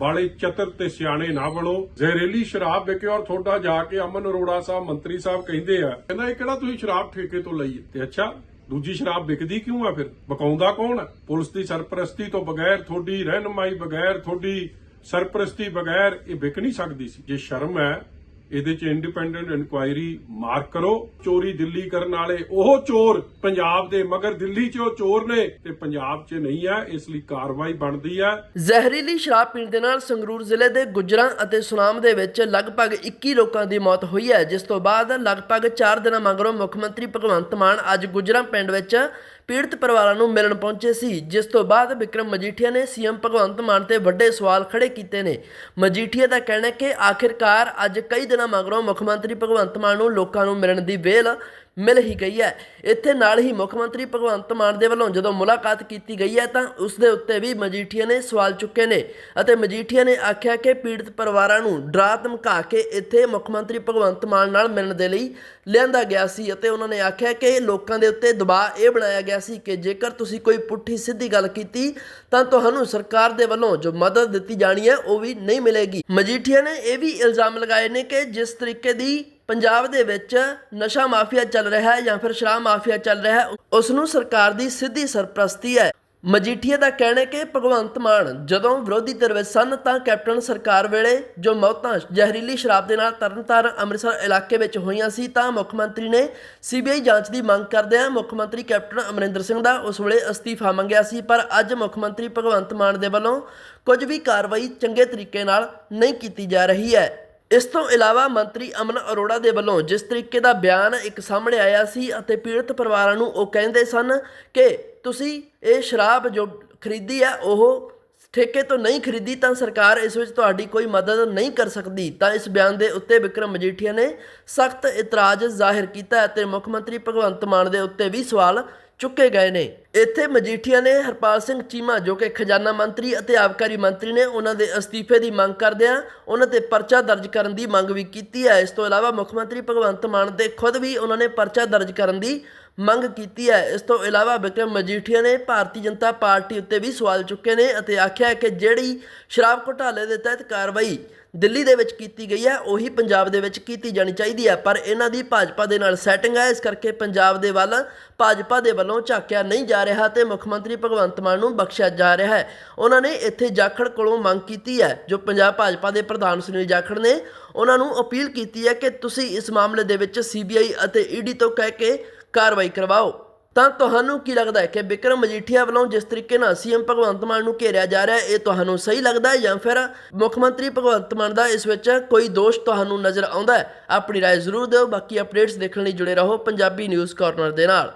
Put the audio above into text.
ਬਾਲੇ ਚਤਰ ਤੇ ਸਿਆਣੇ ਨਾ ਬਣੋ। ਜ਼ਹਿਰੀਲੀ ਸ਼ਰਾਬ ਵਿਕੇ ਔਰ ਤੁਹਾਡਾ ਜਾ ਕੇ ਅਮਨ ਅਰੋੜਾ ਸਾਹਿਬ, ਮੰਤਰੀ ਸਾਹਿਬ ਕਹਿੰਦੇ ਆ, ਕਹਿੰਦਾ ਇਹ ਕਿਹੜਾ ਤੁਸੀਂ ਸ਼ਰਾਬ ਠੇਕੇ ਤੋਂ ਲਈ ਤੇ ਅੱਛਾ, ਦੂਜੀ ਸ਼ਰਾਬ ਵਿਕਦੀ ਕਿਉਂ ਆ ਫਿਰ? ਬਕਾਉਂਦਾ ਕੌਣ ਪੁਲਿਸ ਦੀ ਸਰਪ੍ਰਸਤੀ ਤੋਂ ਬਗੈਰ ਤੁਹਾਡੀ ਰਹਿਨਮਾਈ, ਬਗੈਰ ਤੁਹਾਡੀ ਸਰਪ੍ਰਸਤੀ ਬਗੈਰ ਇਹ ਵਿਕ ਨਹੀਂ ਸਕਦੀ ਸੀ। ਜੇ ਸ਼ਰਮ ਹੈ ਇਹਦੇ ਚ ਇੰਡੀਪੈਂਡੈਂਟ ਇਨਕੁਆਇਰੀ ਮਾਰਕ ਕਰੋ, ਚੋਰੀ ਦਿੱਲੀ ਕਰਨ ਵਾਲੇ, ਉਹ ਚੋਰ ਪੰਜਾਬ ਦੇ, ਮਗਰ ਦਿੱਲੀ 'ਚ ਉਹ ਚੋਰ ਨੇ ਤੇ ਪੰਜਾਬ 'ਚ ਨਹੀਂ ਹੈ, ਇਸ ਲਈ ਕਾਰਵਾਈ ਬਣਦੀ ਹੈ। ਜ਼ਹਿਰੀਲੀ ਸ਼ਰਾਬ ਪੀਣ ਦੇ ਨਾਲ ਸੰਗਰੂਰ ਜ਼ਿਲ੍ਹੇ ਦੇ ਗੁਜਰਾਂ ਅਤੇ ਸੁਨਾਮ ਦੇ ਵਿੱਚ ਲਗਭਗ 21 ਲੋਕਾਂ ਦੀ ਮੌਤ ਹੋਈ ਹੈ, ਜਿਸ ਤੋਂ ਬਾਅਦ ਲਗਭਗ 4 ਦਿਨਾਂ ਮਗਰੋਂ ਮੁੱਖ ਮੰਤਰੀ ਭਗਵੰਤ ਮਾਨ ਅੱਜ ਗੁਜਰਾਂ ਪਿੰਡ ਵਿੱਚ ਪੀੜਤ ਪਰਿਵਾਰਾਂ ਨੂੰ ਮਿਲਣ ਪਹੁੰਚੇ ਸੀ, ਜਿਸ ਤੋਂ ਬਾਅਦ ਵਿਕਰਮ ਮਜੀਠੀਆ ਨੇ ਸੀਐਮ ਭਗਵੰਤ ਮਾਨ ਤੇ ਵੱਡੇ ਸਵਾਲ ਖੜੇ ਕੀਤੇ ਨੇ। ਮਜੀਠੀਆ ਦਾ ਕਹਿਣਾ ਹੈ ਕਿ ਆਖਿਰਕਾਰ ਅੱਜ ਕਈ ਦਿਨਾਂ ਮਗਰੋਂ ਮੁੱਖ ਮੰਤਰੀ ਭਗਵੰਤ ਮਾਨ ਨੂੰ ਲੋਕਾਂ ਨੂੰ ਮਿਲਣ ਦੀ ਵੇਲ ਮਿਲ ਹੀ ਗਈ ਹੈ। ਇੱਥੇ ਨਾਲ ਹੀ ਮੁੱਖ ਮੰਤਰੀ ਭਗਵੰਤ ਮਾਨ ਦੇ ਵੱਲੋਂ ਜਦੋਂ ਮੁਲਾਕਾਤ ਕੀਤੀ ਗਈ ਹੈ ਤਾਂ ਉਸ ਦੇ ਉੱਤੇ ਵੀ ਮਜੀਠੀਆ ਨੇ ਸਵਾਲ ਚੁੱਕੇ ਨੇ ਅਤੇ ਮਜੀਠੀਆ ਨੇ ਆਖਿਆ ਕਿ ਪੀੜਤ ਪਰਿਵਾਰਾਂ ਨੂੰ ਡਰਾ ਧਮਕਾ ਕੇ ਇੱਥੇ ਮੁੱਖ ਮੰਤਰੀ ਭਗਵੰਤ ਮਾਨ ਨਾਲ ਮਿਲਣ ਦੇ ਲਈ ਲਿਆਂਦਾ ਗਿਆ ਸੀ ਅਤੇ ਉਹਨਾਂ ਨੇ ਆਖਿਆ ਕਿ ਲੋਕਾਂ ਦੇ ਉੱਤੇ ਦਬਾਅ ਇਹ ਬਣਾਇਆ ਗਿਆ ਸੀ ਕਿ ਜੇਕਰ ਤੁਸੀਂ ਕੋਈ ਪੁੱਠੀ ਸਿੱਧੀ ਗੱਲ ਕੀਤੀ ਤਾਂ ਤੁਹਾਨੂੰ ਸਰਕਾਰ ਦੇ ਵੱਲੋਂ ਜੋ ਮਦਦ ਦਿੱਤੀ ਜਾਣੀ ਹੈ ਉਹ ਵੀ ਨਹੀਂ ਮਿਲੇਗੀ। ਮਜੀਠੀਆ ਨੇ ਇਹ ਵੀ ਇਲਜ਼ਾਮ ਲਗਾਏ ਨੇ ਕਿ ਜਿਸ ਤਰੀਕੇ ਦੀ ਪੰਜਾਬ ਦੇ ਵਿੱਚ ਨਸ਼ਾ ਮਾਫੀਆ ਚੱਲ ਰਿਹਾ ਹੈ ਜਾਂ ਫਿਰ ਸ਼ਰਾਬ ਮਾਫੀਆ ਚੱਲ ਰਿਹਾ ਹੈ, ਉਸ ਨੂੰ ਸਰਕਾਰ ਦੀ ਸਿੱਧੀ ਸਰਪ੍ਰਸਤੀ ਹੈ। ਮਜੀਠੀਆ ਦਾ ਕਹਿਣਾ ਕਿ ਭਗਵੰਤ ਮਾਨ ਜਦੋਂ ਵਿਰੋਧੀ ਧਿਰ ਵਿੱਚ ਸਨ ਤਾਂ ਕੈਪਟਨ ਸਰਕਾਰ ਵੇਲੇ ਜੋ ਮੌਤਾਂ ਜ਼ਹਿਰੀਲੀ ਸ਼ਰਾਬ ਦੇ ਨਾਲ ਤਰਨਤਾਰਨ ਅੰਮ੍ਰਿਤਸਰ ਇਲਾਕੇ ਵਿੱਚ ਹੋਈਆਂ ਸੀ ਤਾਂ ਮੁੱਖ ਮੰਤਰੀ ਨੇ ਸੀਬੀਆਈ ਜਾਂਚ ਦੀ ਮੰਗ ਕਰਦਿਆਂ ਮੁੱਖ ਮੰਤਰੀ ਕੈਪਟਨ ਅਮਰਿੰਦਰ ਸਿੰਘ ਦਾ ਉਸ ਵੇਲੇ ਅਸਤੀਫਾ ਮੰਗਿਆ ਸੀ, ਪਰ ਅੱਜ ਮੁੱਖ ਮੰਤਰੀ ਭਗਵੰਤ ਮਾਨ ਦੇ ਵੱਲੋਂ ਕੁਝ ਵੀ ਕਾਰਵਾਈ ਚੰਗੇ ਤਰੀਕੇ ਨਾਲ ਨਹੀਂ ਕੀਤੀ ਜਾ ਰਹੀ ਹੈ। ਇਸ ਤੋਂ ਇਲਾਵਾ ਮੰਤਰੀ ਅਮਨ ਅਰੋੜਾ ਦੇ ਵੱਲੋਂ ਜਿਸ ਤਰੀਕੇ ਦਾ ਬਿਆਨ ਇੱਕ ਸਾਹਮਣੇ ਆਇਆ ਸੀ ਅਤੇ ਪੀੜਤ ਪਰਿਵਾਰਾਂ ਨੂੰ ਉਹ ਕਹਿੰਦੇ ਸਨ ਕਿ ਤੁਸੀਂ ਇਹ ਸ਼ਰਾਬ ਜੋ ਖਰੀਦੀ ਹੈ ਉਹ ਠੇਕੇ ਤੋਂ ਨਹੀਂ ਖਰੀਦੀ ਤਾਂ ਸਰਕਾਰ ਇਸ ਵਿੱਚ ਤੁਹਾਡੀ ਕੋਈ ਮਦਦ ਨਹੀਂ ਕਰ ਸਕਦੀ। ਤਾਂ ਇਸ ਬਿਆਨ ਦੇ ਉੱਤੇ ਵਿਕਰਮ ਮਜੀਠੀਆ ਨੇ ਸਖਤ ਇਤਰਾਜ਼ ਜ਼ਾਹਿਰ ਕੀਤਾ ਅਤੇ ਮੁੱਖ ਮੰਤਰੀ ਭਗਵੰਤ ਮਾਨ ਦੇ ਉੱਤੇ ਵੀ ਸਵਾਲ ਚੁੱਕੇ ਗਏ ਨੇ। ਇੱਥੇ ਮਜੀਠੀਆ ਨੇ ਹਰਪਾਲ ਸਿੰਘ ਚੀਮਾ, ਜੋ ਕਿ ਖਜ਼ਾਨਾ ਮੰਤਰੀ ਅਤੇ ਆਬਕਾਰੀ ਮੰਤਰੀ ਨੇ, ਉਹਨਾਂ ਦੇ ਅਸਤੀਫੇ ਦੀ ਮੰਗ ਕਰਦਿਆਂ ਉਹਨਾਂ ਤੇ ਪਰਚਾ ਦਰਜ ਕਰਨ ਦੀ ਮੰਗ ਵੀ ਕੀਤੀ ਹੈ। ਇਸ ਤੋਂ ਇਲਾਵਾ ਮੁੱਖ ਮੰਤਰੀ ਭਗਵੰਤ ਮਾਨ ਦੇ ਖੁਦ ਵੀ ਉਹਨਾਂ ਨੇ ਪਰਚਾ ਦਰਜ ਕਰਨ ਦੀ ਮੰਗ ਕੀਤੀ ਹੈ। ਇਸ ਤੋਂ ਇਲਾਵਾ ਵਿਕਰਮ ਮਜੀਠੀਆ ਨੇ ਭਾਰਤੀ ਜਨਤਾ ਪਾਰਟੀ ਉੱਤੇ ਵੀ ਸਵਾਲ ਚੁੱਕੇ ਨੇ ਅਤੇ ਆਖਿਆ ਕਿ ਜਿਹੜੀ ਸ਼ਰਾਬ ਘੁਟਾਲੇ ਦੇ ਤਹਿਤ ਕਾਰਵਾਈ ਦਿੱਲੀ ਦੇ ਵਿੱਚ ਕੀਤੀ ਗਈ ਹੈ, ਉਹੀ ਪੰਜਾਬ ਦੇ ਵਿੱਚ ਕੀਤੀ ਜਾਣੀ ਚਾਹੀਦੀ ਹੈ। ਪਰ ਇਹਨਾਂ ਦੀ ਭਾਜਪਾ ਦੇ ਨਾਲ ਸੈਟਿੰਗ ਹੈ। ਇਸ ਕਰਕੇ ਪੰਜਾਬ ਦੇ ਵੱਲ ਭਾਜਪਾ ਦੇ ਵੱਲੋਂ ਝਾਕਿਆ ਨਹੀਂ ਜਾ ਰਿਹਾ ਤੇ ਮੁੱਖ ਮੰਤਰੀ ਭਗਵੰਤ ਮਾਨ ਨੂੰ ਬਖਸ਼ਿਆ ਜਾ ਰਿਹਾ ਹੈ। ਉਹਨਾਂ ਨੇ ਇੱਥੇ ਜਾਖੜ ਕੋਲੋਂ ਮੰਗ ਕੀਤੀ ਹੈ। ਜੋ ਪੰਜਾਬ ਭਾਜਪਾ ਦੇ ਪ੍ਰਧਾਨ ਸੁਨੀਲ ਜਾਖੜ ਨੇ, ਉਹਨਾਂ ਨੂੰ ਅਪੀਲ ਕੀਤੀ ਹੈ ਕਿ ਤੁਸੀਂ ਇਸ ਮਾਮਲੇ ਦੇ ਵਿੱਚ ਸੀਬੀਆਈ ਅਤੇ ਈਡੀ ਤੋਂ ਕਹਿ ਕੇ ਕਾਰਵਾਈ ਕਰਵਾਓ ਤਾਂ ਤੁਹਾਨੂੰ ਕੀ ਲੱਗਦਾ ਹੈ ਕਿ ਵਿਕਰਮ ਮਜੀਠੀਆ ਵੱਲੋਂ ਜਿਸ ਤਰੀਕੇ ਨਾਲ ਸੀਐਮ ਭਗਵੰਤ ਮਾਨ ਨੂੰ ਘੇਰਿਆ ਜਾ ਰਿਹਾ ਹੈ ਇਹ ਤੁਹਾਨੂੰ ਸਹੀ ਲੱਗਦਾ ਹੈ ਜਾਂ ਫਿਰ ਮੁੱਖ ਮੰਤਰੀ ਭਗਵੰਤ ਮਾਨ ਦਾ ਇਸ ਵਿੱਚ ਕੋਈ ਦੋਸ਼ ਤੁਹਾਨੂੰ ਨਜ਼ਰ ਆਉਂਦਾ ਹੈ ਆਪਣੀ رائے ਜ਼ਰੂਰ ਦਿਓ ਬਾਕੀ ਅਪਡੇਟਸ ਦੇਖਣ ਲਈ ਜੁੜੇ ਰਹੋ ਪੰਜਾਬੀ ਨਿਊਜ਼ ਕਾਰਨਰ ਦੇ ਨਾਲ